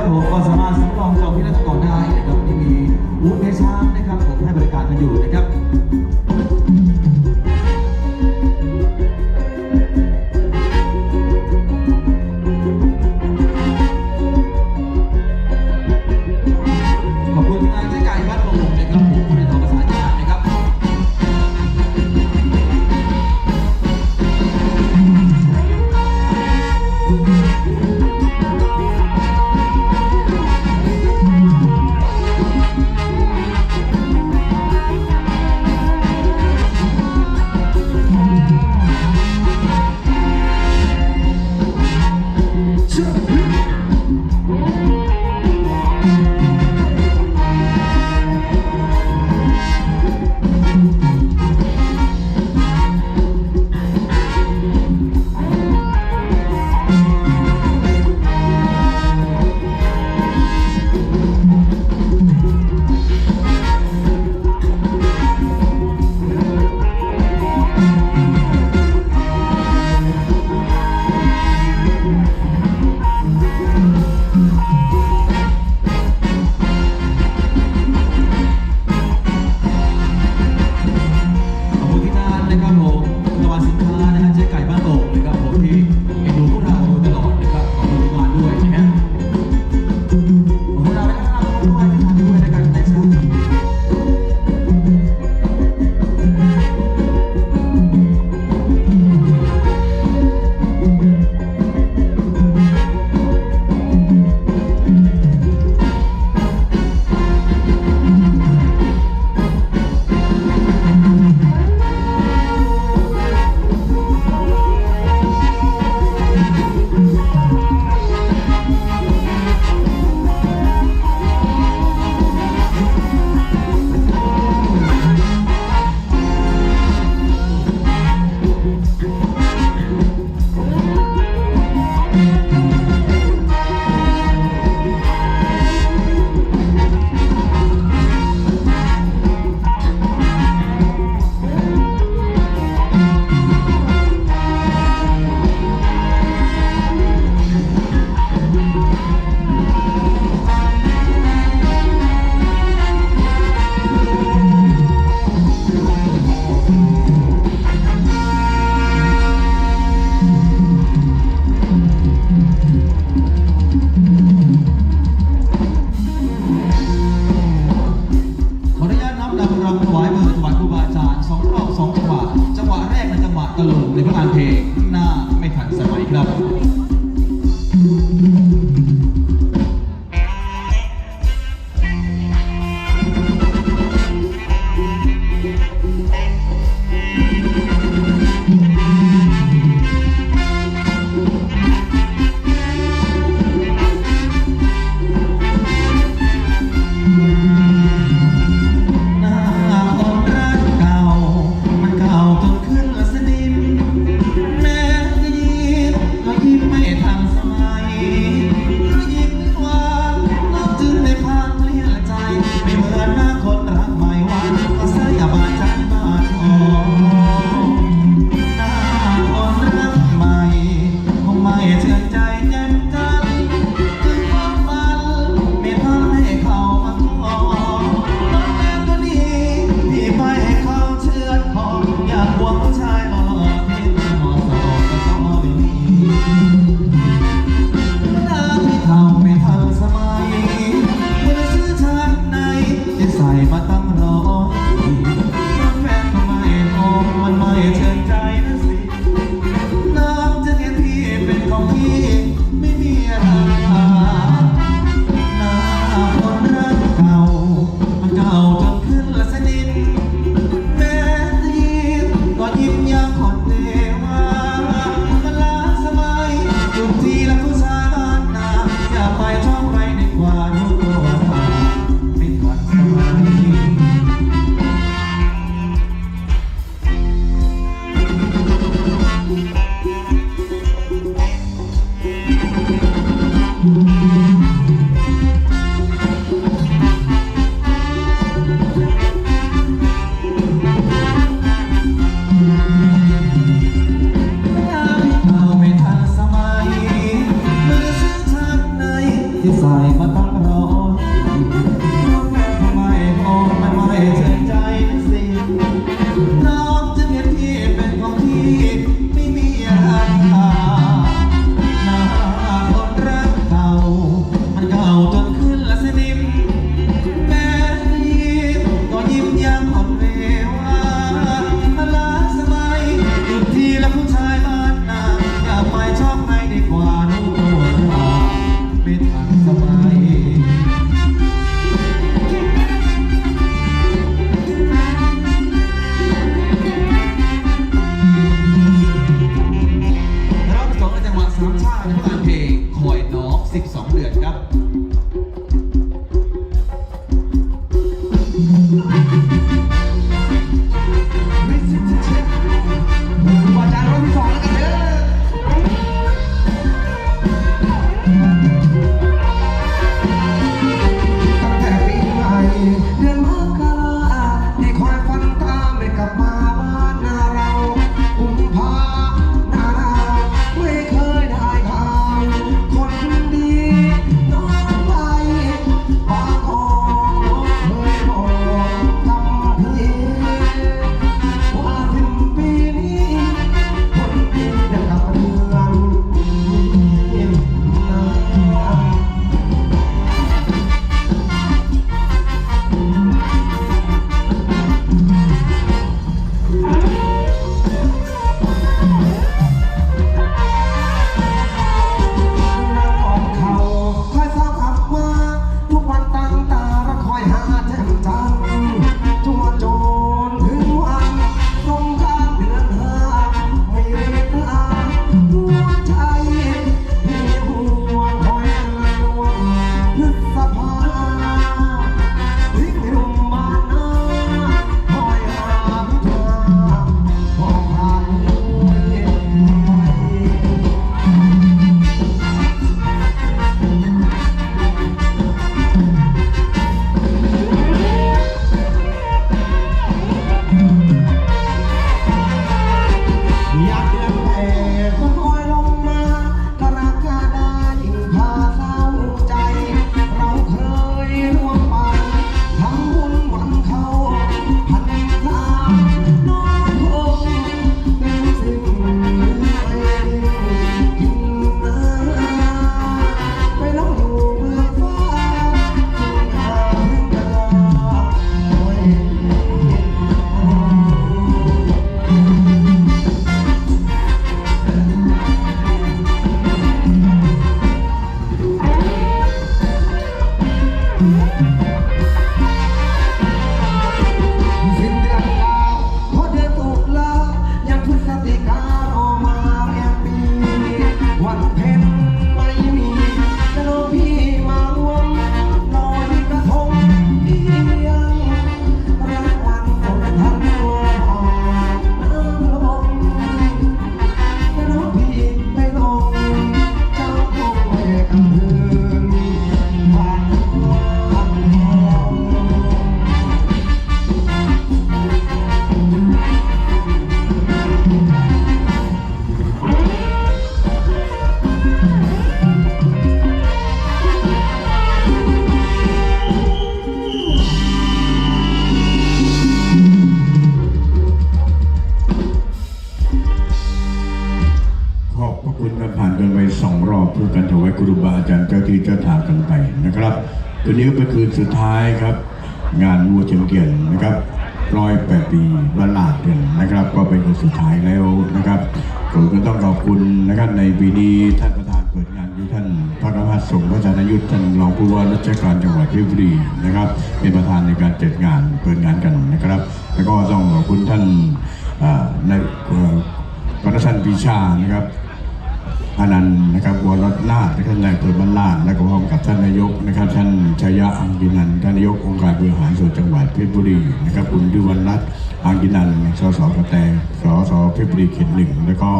ับผมกสมาสมรองจองที่ราชกรได้นะครับที่มีวุฒิเมชานะครับผมให้บริการกันอยู่นะครับ Bye. ครูบาอาจารย์เจ้าที่เจ้าทางกันไปนะครับคืนนี้ก็เป็นคืนสุดท้ายครับ งานวัวเทียมเกียนนะครับร้อยแปดปีวันลาดกันนะครับ ก็เป็นคืนสุดท้ายแล้วนะครับผมก็ต้องขอบคุณนะครับในปีนี้ท่านประธานเปิดงานคือท่านพระนภัสสงฆ์พระจานยุทธ์ท่านรองผู้ว่าราชการจังหวัดเพชรบุรีนะครับ เป็นประธานในการจัดงานเปิดงานกันนะครับ แล้วก็ต้องขอบคุณท่านในเอ่อพระท่านปีชานะครับ อานันต์นะครับวรนาถท่านนายอำเภอบ้านลาดและก็พร้อมกับท่านนายกนะครับ ท่านชยะอังกินันท่านนายกองค์การบริหารส่วนจังหวัดเพชรบุรีนะครับคุณดิวันรัตน์อังกินันสสกระแตสสเพชรบุรีเขตหนึ่งแล้วก็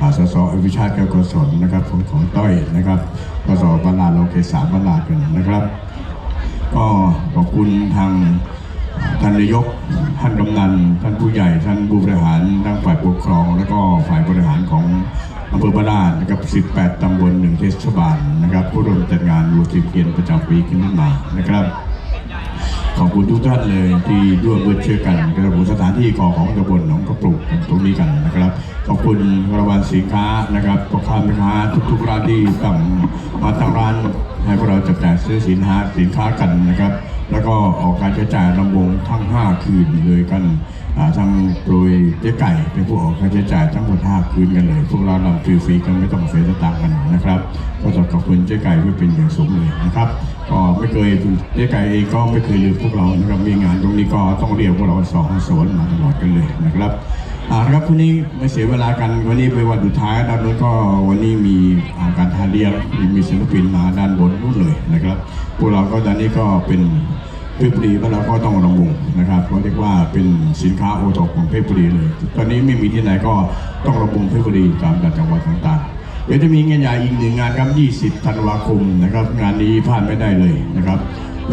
อ่าสสอภิชาติแก้วกศลนะครับของของต้อยนะครับสสบ้านลาดเราเขตสามบ้านลาดกันนะครับ ก็ขอบคุณทางท่านนายก ท่านกำนัน ท่านผู้ใหญ่ ท่านผู้บริหารทั้งฝ่ายปกครอง และก็ฝ่ายบริหารของ อำเภอบ้านานะครับ 18 ตำบลหนึ่งเทศบาลนะครับผู้ร่วมจัดงานวัวทียมเกียนประจำปีขึ้นมานะครับขอบคุณทุกท่านเลยที่ร่วมด้วยช่วยกันกระบุสถานที่ของของตำบลหนองกระปลุกตรงนี้กันนะครับขอบคุณรางวัลสินค้านะครับพ่อค้าแม่ค้าทุกๆร้านที่ตั้งมาตั้งร้านให้พวกเราจับจ่ายซื้อสินค้าสินค้ากันนะครับ แล้วก็ออกการใช้จ่ายลำวงทั้ง 5 คืนเลยกันอ่าทางโดยเจ๊ไก่เป็นผู้ออกค่าใช้จ่ายทั้งหมด5คืนกันเลย พวกเราลำฟรีๆกันไม่ต้องเสียสตางค์กันนะครับก็ต้องขอบคุณเจ๊ไก่ไม่เป็นอย่างสูงเลยนะครับก็ไม่เคยเจ๊ไก่เองก็ไม่เคยลืมพวกเรานะครับมีงานตรงนี้ก็ต้องเรียกพวกเราสองสวนมาตลอดกันเลยนะครับ อ่าครับวันนี้ไม่เสียเวลากันวันนี้เป็นวันสุดท้ายด้านนู้นก็วันนี้มีาการทานเรียมีมีศิลปินมาด้านบนนู้นเลยนะครับพวกเราก็ตอนนี้ก็เป็นเพชรบุรีก็เราก็ต้องระวงนะครับก็เรียกว่าเป็นสินค้าโอท็อปของเพชรบุรีเลย ตอนนี้ไม่มีที่ไหนก็ต้องระวงเพชรบุรีตามจังหวัดต่างๆเดี๋ยวจะมีงานใหญ่อีกหนึ่งงานครับ 20 ธันวาคมนะครับ งานนี้พลาดไม่ได้เลยนะครับ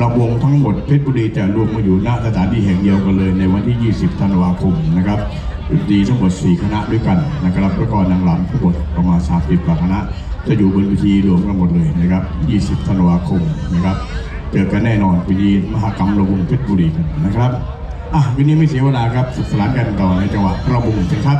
ระวงทั้งหมดเพชรบุรีจะรวมมาอยู่ณสถานที่แห่งเดียวกันเลยในวันที่ 20 ธันวาคมนะครับ ดนตรีทั้งหมด 4 คณะด้วยกันนะครับแล้วก็นางรำทั้งหมดประมาณ 30กว่าคณะ จะอยู่บนเวทีรวมกันหมดเลยนะครับ 20 ธันวาคมนะครับเจอกันแน่นอนปีนี้มหากรรมระวงเพชรบุรีกันนะครับอะวันนี้ไม่เสียเวลาครับสุดสนานกันต่อในจังหวะระวงเชครับ